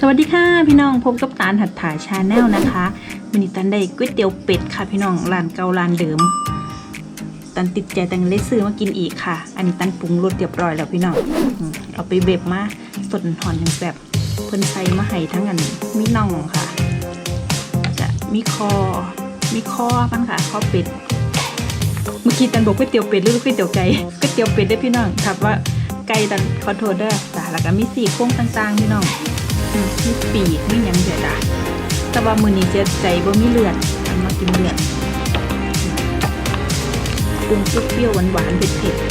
สวัสดีค่ะพี่น้องพบกับตาลหัดถ่ายชาแนลนะคะวันนี้ตันได้ก๋วยเตี๋ยวเป็ดค่ะพี่น้องร้านเก่าร้านเดิมตันติดใจตันเลยซื้อมากินอีกค่ะ อันนี้ตันปรุงรสเรียบร้อยแล้วพี่น้องเอาไปเบบมาสดหอนอย่างแบบเพิ่นใส่มาให้ทั้งอันมีน่องค่ะ จะมีคอมีคอมันค่ะคอเป็ดเมื่อกี้ตันบอกก๋วยเตี๋ยวเป็ดหรือก๋วยเตี๋ยวไก่ก๋วยเตี๋ยวเป็ดได้พี่น้องครับว่าไก่ตันขอโทษเด้อจ้ะแล้วก็มีสี่โครงต่างๆพี่น้อง มมีปีกมีหยังเดือดอะแต่ว่ามือนี้เสียใจบ่มีเลือดอันมากินเลือดปรุงเปรี้ยวหวานๆเผ็ดๆ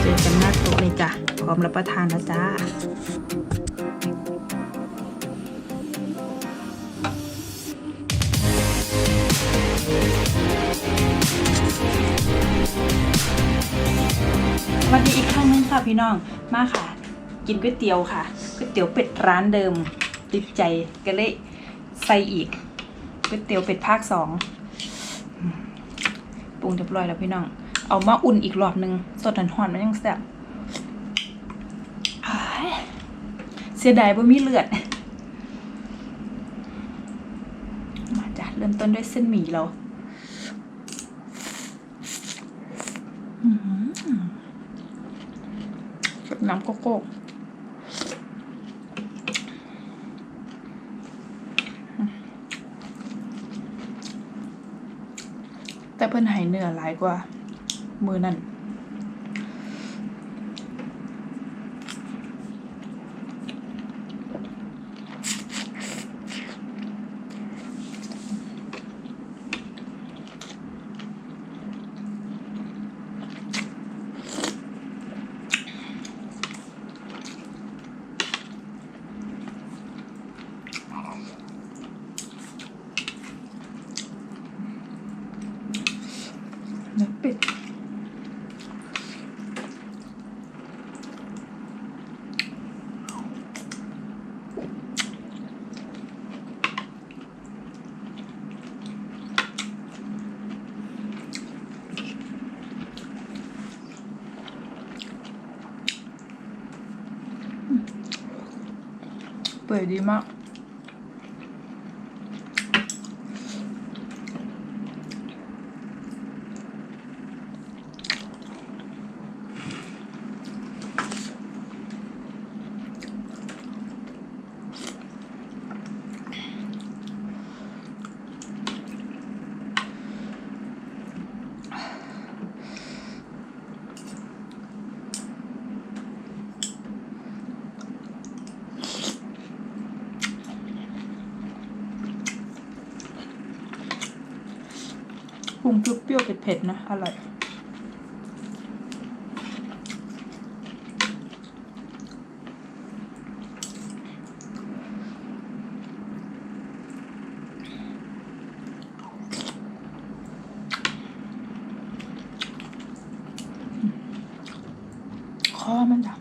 เจอกันหน้าโต๊ะเลยจ้ะพร้อมรับประทานแล้วจ้า พี่น้องมาค่ะ กินก๋วยเตี๋ยวค่ะก๋วยเตี๋ยวเป็ดร้านเดิม ติดใจก็เลยใส่อีกก๋วยเตี๋ยวเป็ดภาคสองปรุงเรียบร้อยแล้วพี่น้อง เอามาอุ่นอีกรอบนึง สดหอนๆมันยังแซ่บเสียดายว่ามีเลือด มาจ้ะเริ่มต้นด้วยเส้นหมี่เรา อื น้ำโกโก้แต่เพิ่นหายเหนื่อยหลายกว่า มือนั่นอเป็ด เปื่อย รุงเปรี้ยวๆเผ็ดๆนะ อร่อยคอมันจ้ะ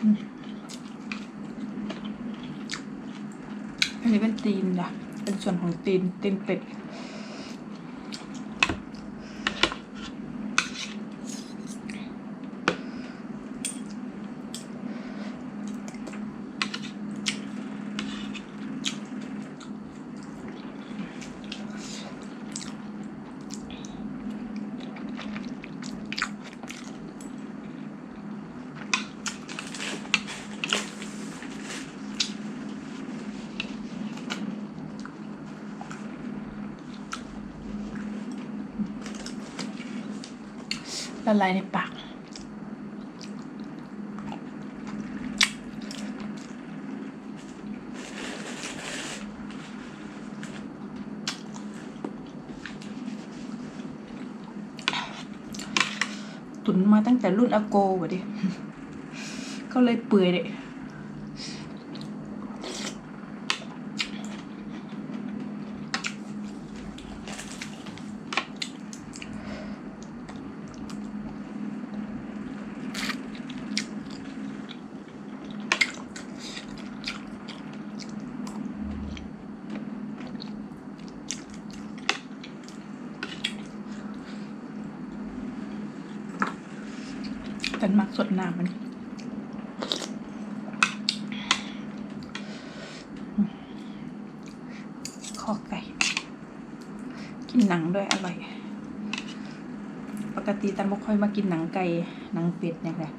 อันนี้เป็นตีนจ้ะเป็นส่วนของตีนตีนเป็ด ละลายในปาก ตุนมาตั้งแต่รุ่นอโกวะดิ ก็เลยเปื่อยเลย นมักสดน้ำมันคอไก่ กินหนังด้วยอร่อย ปกติตันบ่ค่อยมากินหนังไก่หนังเป็ดเนี่ยแหละ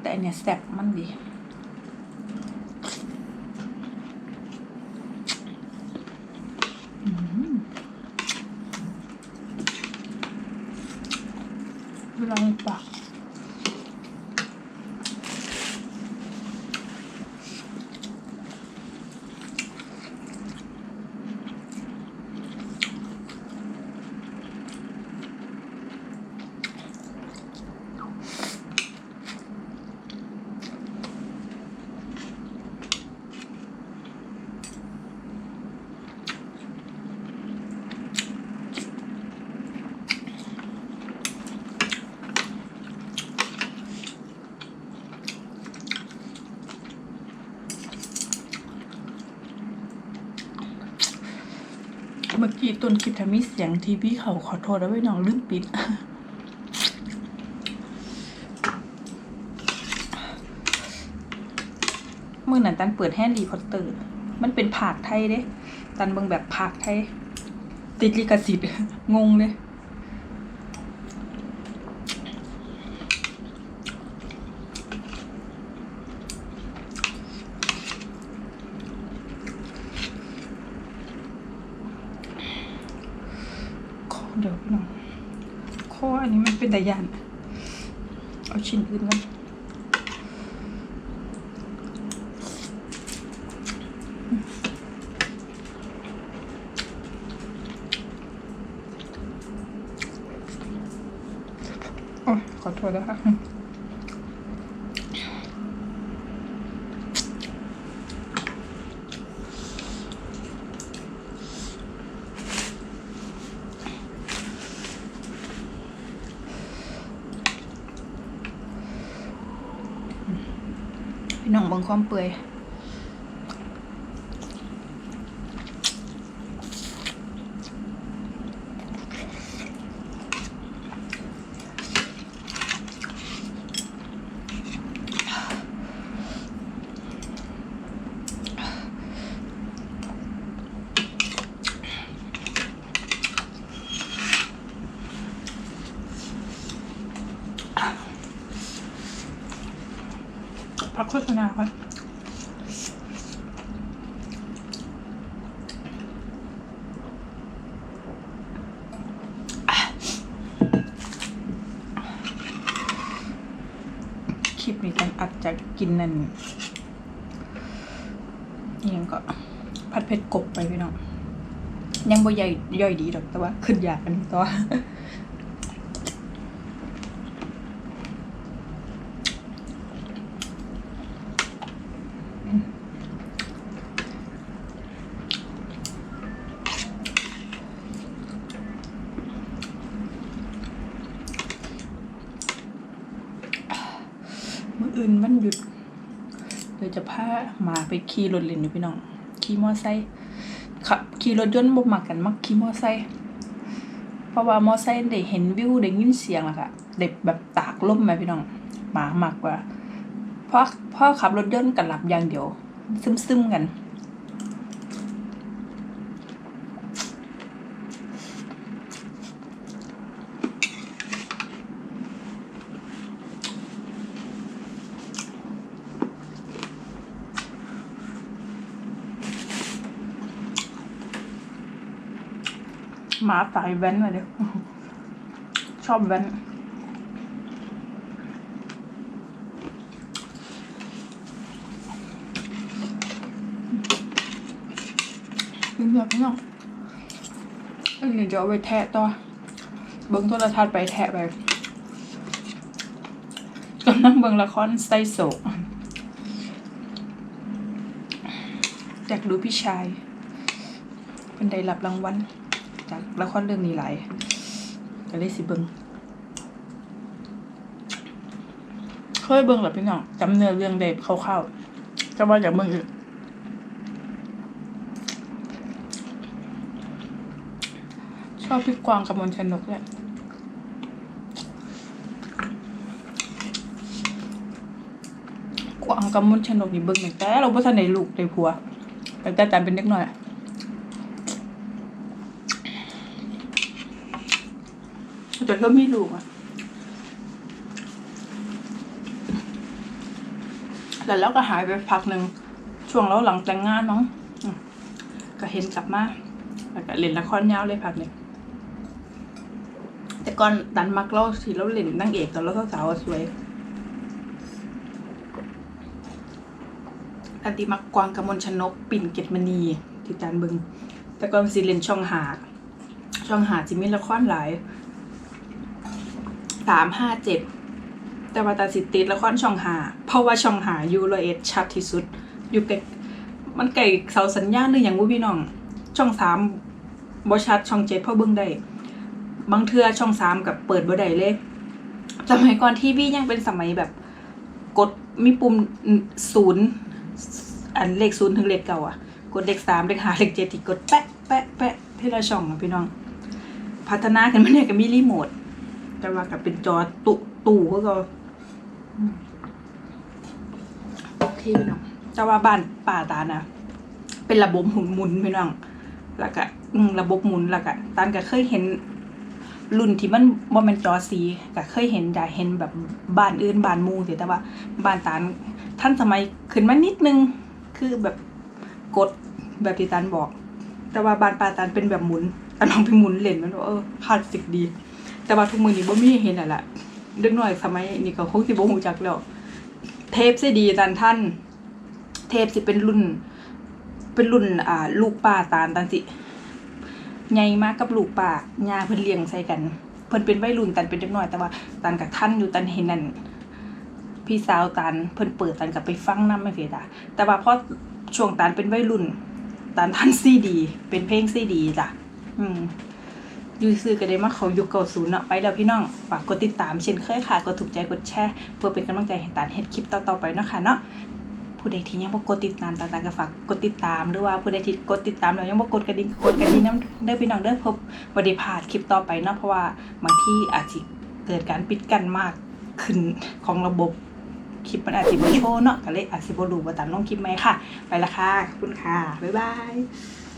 แต่อันเนี้ยแซ่บมันดี มื่อกี้ต้นคลิปทำมีเสียงทีวีเขาขอโทษแล้วไว้น้องลืมปิดเมื่อนั้นตันเปิดแฮนด์รีพอตเตอร์ มันเป็นผากไทยเด้ ตันเบิ่งแบบผากไทย ติดลิขสิทธิ์งงเลย ขอเดี๋ยวพี่น้องข้ออันนี้มัน เป็นตะยานเอาชิ้นอื่นกันโอ้ยขอโทษนะคะ พี่น้องบังความเปื่อย โฆษณาก่อนคลิปนี้ต้องอัดจากกินนั่นยังก็ผัดเผ็ดกบไปพี่น้องยังบ่ใหญ่ย่อยดีดอกแต่ว่า ขึ้นยากกันตัว มื่ออื่นวันหยุด เดี๋ยวจะพาหมาไปขี่รถเล่นอยู่พี่น้อง ขี่มอไซค์ขับขี่รถยนต์บ่มักกันมักขี่มอไซค์เพราะว่ามอไซค์ได้เห็นวิวได้ยินเสียงแล้วค่ะเด็บแบบตากลมไหมพี่น้อง หมามากกว่า เพราะพ่อขับรถยนต์กันหลับอย่างเดียว ซึมๆกัน หมาสายแว้นเลยเดียวชอบแว้นกินแบบนี้เนาะอันนี้เดี๋ยวเอาไปแทะต่อเบิ้งโทรทัศน์ไปแทะไปนั่งเบิ่งละครไซโศกอยากดูพี่ชายเป็นได้รับรางวัล จากละครเรื่องนี้หลายก็เลยสิเบิงเคยเบิงหรอพี่น้องจำเนื้อเรื่องได้คร่าวๆจะว่าอยากเบิงอีกชอบพี่กวางกับมนชนกเนี่ยกวางกับมนชนกนี่เบิ่งตั้งแต่เราบ่ทันได้ลูกได้ผัวตั้งแต่ตอนเป็นเด็กน้อย อะจนก็ไมีลูกอะแล้วก็หายไปพักหนึ่งช่วงเราหลังแต่งงานนาะอืมก็เห็นกลับมาแล้วก็เล่นละครยาวเลยพักหนึ่งแต่ก่อนดันมักเราที่เราเล่นนางเอกตอนเราสาวๆสวยอันติมักกวางกมลชนก ปิ่นเกตมณีที่จานบิงแต่ก่อนสิเล่นช่องหา ช่องหาจิมีละครหลาย สามห้าเจ็ดแต่ว่าตาสิติดละครช่องหา เพราะว่าช่องหายู่ละเอ็ดชัดที่สุด อยู่ไกลมันไก่เสาสัญญาณหรืออย่างวู้พี่น้อง ช่องสามบชัดช่องเจ็ดพอเบิ่งได้บางเทือช่องสามกับเปิดบ่ได้เลยสมัยก่อนที่พี่ยังเป็นสมัยแบบกดมีปุ่มศูนย์อันเลขศูนย์ถึงเลขเก่าอะ กดเลขสามเลขห้าเลขเจ็ดที่กดแปะแปะแปะที่เราช่องอะพี่น้อง พัฒนากันมาเนี่ยก็มีรีโมท แต่ว่ากับเป็นจอตุตู่ก็ก็อืมโอเคพี่น้องแต่ว่าบ้านป่าตานะเป็นระบบหมุนหมุนพี่น้องแล้วก็อืมระบบหมุนแล้วก็ตานก็เคยเห็นรุ่นที่มันบ่แม่นจอสีก็เคยเห็นได้เห็นแบบบ้านอื่นบ้านหมู่สิแต่ว่าบ้านตานท่านสมัยขึ้นมานิดนึงคือแบบกดแบบที่ตานบอก แต่ว่าบ้านป้าตานเป็นแบบหมุนอันน้องไปหมุนเล่นมันว่าเออคลาสสิกดี แต่ว่าทุกมือนี้บ่มีเห็นอะละเด็กน้อยสมัยนี้ก็คงสิบ่ฮู้จักแล้ว เทปซีดีตานท่าน เทปสิเป็นรุ่น เป็นรุ่นอ่าลูกป้าตานตานสิใหญ่มากกับลูกป่ายาเพิ่นเลี้ยงใส่กัน เพิ่นเป็นวัยรุ่นตันเป็นเด็กน้อยแต่ว่าตันกับท่านอยู่ตันเห็นนั่นพี่สาวตันเพิ่นเปิดตันกับไปฟังนำไม่เสียจ้ะแต่ว่าพอช่วงตันเป็นวัยรุ่นตันท่านซีดี เป็นเพลงซีดีจ้ะอืม ยูซื้อก็ได้มาเขายุคเก่าศูนย์เนาะไปแล้วพี่น้องฝากกดติดตามเช่นเคยค่ะ กดถูกใจกดแชร์เพื่อเป็นกำลังใจให้ตันเฮ็ดคลิปต่อๆไปเนาะค่ะเนาะผู้ใดที่ยังบ่กดติดตามต่างๆก็ฝากกดติดตามหรือว่าผู้ใดที่กดติดตามแล้วยังบ่กดกระดิ่งกดกระดิ่งนำเด้อพี่น้องเด้อพื่อบ่ได้พลาดคลิปต่อไปเนาะเพราะว่าบางที่อาจสิเกิดการปิดกันมากขึ้นของระบบคลิปมันอาจสิบ่โชว์เนาะก็เลยอาจสิบ่รู้ว่าตามลงคลิปไหมค่ะ ไปละค่ะขอบคุณค่ะบ๊ายบาย